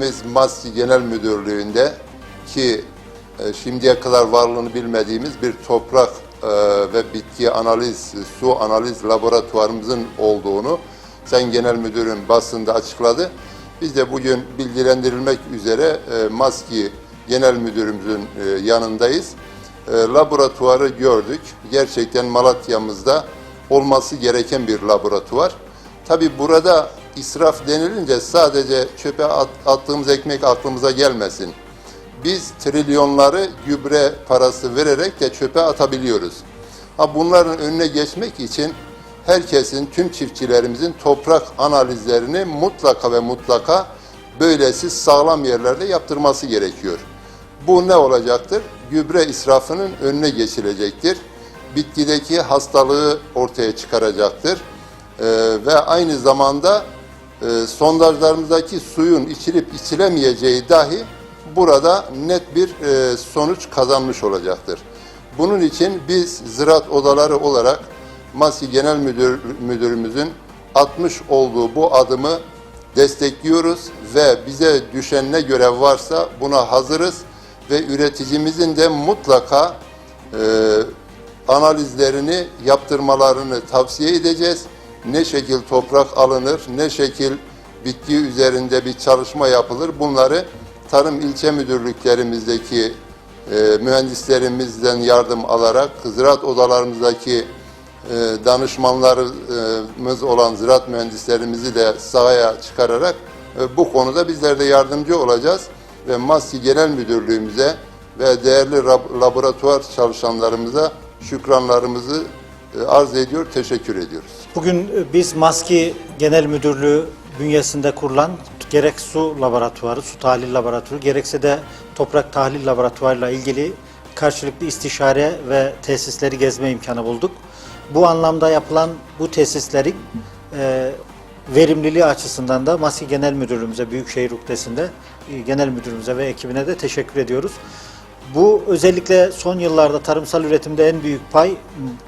ilimiz MASKİ Genel Müdürlüğü'nde ki e, şimdiye kadar varlığını bilmediğimiz bir toprak e, ve bitki analiz, su analiz laboratuvarımızın olduğunu Sayın Genel Müdürün basında açıkladı. Biz de bugün bilgilendirilmek üzere e, MASKİ Genel Müdürümüzün e, yanındayız. Laboratuvarı gördük. Gerçekten Malatya'mızda olması gereken bir laboratuvar. Tabi burada israf denilince sadece çöpe at- attığımız ekmek aklımıza gelmesin. Biz trilyonları gübre parası vererek de çöpe atabiliyoruz. Ha bunların önüne geçmek için herkesin, tüm çiftçilerimizin toprak analizlerini mutlaka ve mutlaka böylesi sağlam yerlerde yaptırması gerekiyor. Bu ne olacaktır? Gübre israfının önüne geçilecektir. Bitkideki hastalığı ortaya çıkaracaktır. Ee, ve aynı zamanda e, sondajlarımızdaki suyun içilip içilemeyeceği dahi burada net bir e, sonuç kazanmış olacaktır. Bunun için biz ziraat odaları olarak MASİ Genel Müdür, Müdürümüzün atmış olduğu bu adımı destekliyoruz ve bize düşen ne görev varsa buna hazırız ve üreticimizin de mutlaka e, analizlerini yaptırmalarını tavsiye edeceğiz. Ne şekil toprak alınır, ne şekil bitki üzerinde bir çalışma yapılır. Bunları tarım ilçe müdürlüklerimizdeki e, mühendislerimizden yardım alarak ziraat odalarımızdaki e, danışmanlarımız olan ziraat mühendislerimizi de sahaya çıkararak e, bu konuda bizler de yardımcı olacağız. Ve MASKİ Genel Müdürlüğümüze ve değerli laboratuvar çalışanlarımıza şükranlarımızı arz ediyor, teşekkür ediyoruz. Bugün e, biz Maski Genel Müdürlüğü bünyesinde kurulan gerek su laboratuvarı, su tahlil laboratuvarı, gerekse de toprak tahlil laboratuvarıyla ilgili karşılıklı istişare ve tesisleri gezme imkanı bulduk. Bu anlamda yapılan bu tesislerin e, verimliliği açısından da Maski Genel Müdürlüğümüze, Büyükşehir Rukdesi'nde e, Genel Müdürümüze ve ekibine de teşekkür ediyoruz. Bu özellikle son yıllarda tarımsal üretimde en büyük pay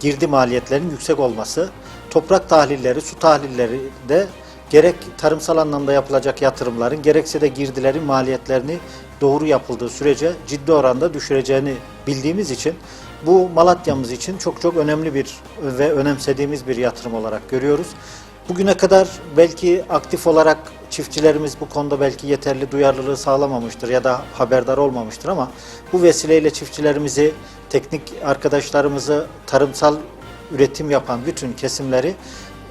girdi maliyetlerinin yüksek olması. Toprak tahlilleri, su tahlilleri de gerek tarımsal anlamda yapılacak yatırımların gerekse de girdilerin maliyetlerini doğru yapıldığı sürece ciddi oranda düşüreceğini bildiğimiz için bu Malatya'mız için çok çok önemli bir ve önemsediğimiz bir yatırım olarak görüyoruz. Bugüne kadar belki aktif olarak çiftçilerimiz bu konuda belki yeterli duyarlılığı sağlamamıştır ya da haberdar olmamıştır ama bu vesileyle çiftçilerimizi, teknik arkadaşlarımızı, tarımsal üretim yapan bütün kesimleri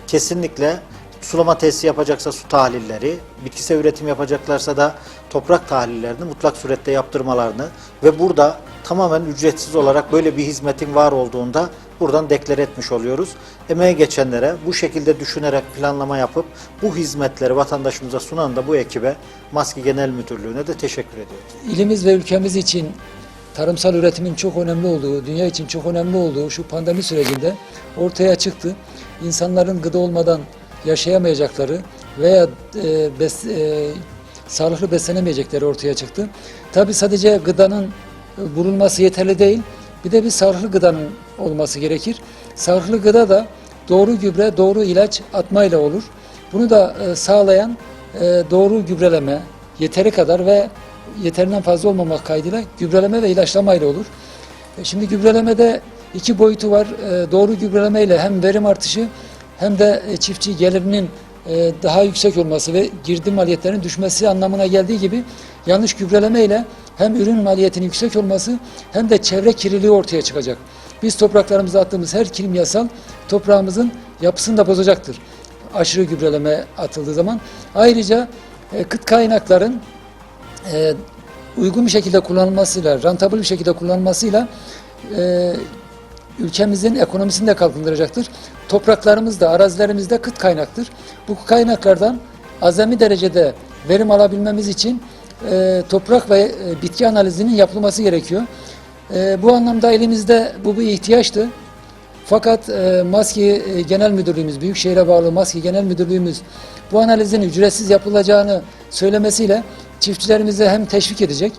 kesinlikle sulama tesisi yapacaksa su tahlilleri, bitkisel üretim yapacaklarsa da toprak tahlillerini mutlak surette yaptırmalarını ve burada tamamen ücretsiz olarak böyle bir hizmetin var olduğunda buradan deklare etmiş oluyoruz. Emeğe geçenlere bu şekilde düşünerek planlama yapıp bu hizmetleri vatandaşımıza sunan da bu ekibe Maski Genel Müdürlüğü'ne de teşekkür ediyoruz. İlimiz ve ülkemiz için tarımsal üretimin çok önemli olduğu, dünya için çok önemli olduğu şu pandemi sürecinde ortaya çıktı. İnsanların gıda olmadan yaşayamayacakları veya e, bes, e, sağlıklı beslenemeyecekleri ortaya çıktı. Tabi sadece gıdanın bulunması yeterli değil. Bir de bir sağlıklı gıdanın olması gerekir. Sağlıklı gıda da doğru gübre, doğru ilaç atmayla olur. Bunu da e, sağlayan e, doğru gübreleme, yeteri kadar ve yeterinden fazla olmamak kaydıyla gübreleme ve ilaçlamayla olur. E, Şimdi gübrelemede iki boyutu var. E, Doğru gübrelemeyle hem verim artışı hem de çiftçi gelirinin daha yüksek olması ve girdi maliyetlerinin düşmesi anlamına geldiği gibi yanlış gübrelemeyle hem ürün maliyetinin yüksek olması hem de çevre kirliliği ortaya çıkacak. Biz topraklarımıza attığımız her kimyasal toprağımızın yapısını da bozacaktır. Aşırı gübreleme atıldığı zaman. Ayrıca e, kıt kaynakların e, uygun bir şekilde kullanılmasıyla, rantabıl bir şekilde kullanılmasıyla e, ülkemizin ekonomisini de kalkındıracaktır. Topraklarımız da, arazilerimiz de kıt kaynaktır. Bu kaynaklardan azami derecede verim alabilmemiz için e, toprak ve e, bitki analizinin yapılması gerekiyor. E, bu anlamda elimizde bu bir ihtiyaçtı. Fakat e, Maski e, Genel Müdürlüğümüz, Büyükşehir'e bağlı Maski Genel Müdürlüğümüz bu analizin ücretsiz yapılacağını söylemesiyle çiftçilerimize hem teşvik edecek,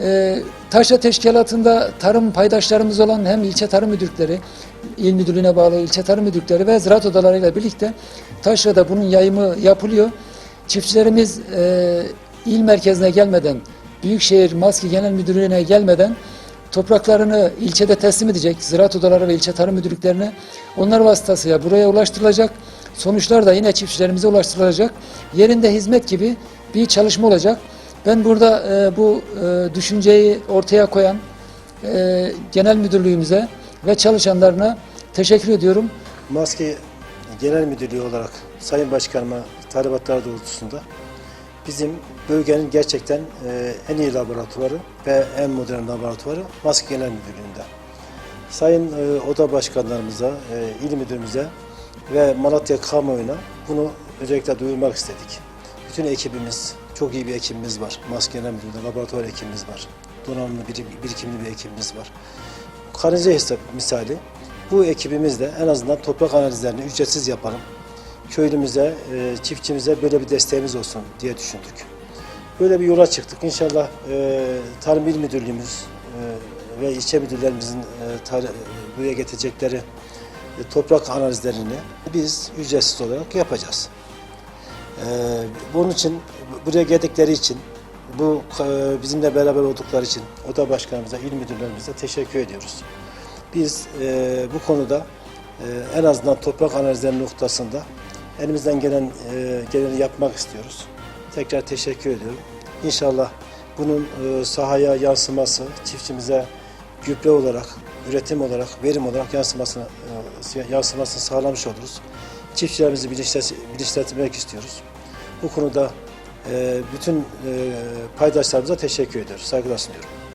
e, Taşra Teşkilatı'nda tarım paydaşlarımız olan hem ilçe tarım müdürlükleri, il müdürlüğüne bağlı ilçe tarım müdürlükleri ve ziraat odalarıyla birlikte Taşra'da bunun yayımı yapılıyor. Çiftçilerimiz e, il merkezine gelmeden, Büyükşehir Maski Genel Müdürlüğü'ne gelmeden topraklarını ilçede teslim edecek. Ziraat odaları ve ilçe tarım müdürlüklerine onlar vasıtasıyla buraya ulaştırılacak. Sonuçlar da yine çiftçilerimize ulaştırılacak. Yerinde hizmet gibi bir çalışma olacak. Ben burada e, bu e, düşünceyi ortaya koyan e, genel müdürlüğümüze ve çalışanlarına teşekkür ediyorum. Maske Genel Müdürlüğü olarak Sayın Başkanıma talimatlar doğrultusunda bizim bölgenin gerçekten e, en iyi laboratuvarı ve en modern laboratuvarı Maske Genel Müdürlüğü'nde. Sayın e, oda başkanlarımıza, e, il müdürümüze ve Malatya kamuoyuna bunu özellikle duyurmak istedik. Bütün ekibimiz, çok iyi bir ekibimiz var. Genel Müdürlüğü'nde laboratuvar ekibimiz var. Donanımlı, bir- birikimli bir ekibimiz var. Karınca hesap misali bu ekibimizle en azından toprak analizlerini ücretsiz yapalım. Köylümüze, e, çiftçimize böyle bir desteğimiz olsun diye düşündük. Böyle bir yola çıktık. İnşallah e, Tarım İl Müdürlüğümüz e, ve ilçe müdürlerimizin e, buraya getirecekleri toprak analizlerini biz ücretsiz olarak yapacağız. Bunun için buraya geldikleri için bu bizimle beraber oldukları için oda başkanımıza, il müdürlerimize teşekkür ediyoruz. Biz bu konuda en azından toprak analizleri noktasında elimizden gelen e, geleni yapmak istiyoruz. Tekrar teşekkür ediyorum. İnşallah bunun e, sahaya yansıması, çiftçimize gübre olarak, üretim olarak, verim olarak yansımasını e, yansımasını sağlamış oluruz. Çiftçilerimizi bilinçlen- bilinçlendirmek istiyoruz. Bu konuda bütün e, paydaşlarımıza teşekkür ediyoruz. Saygılar sunuyorum.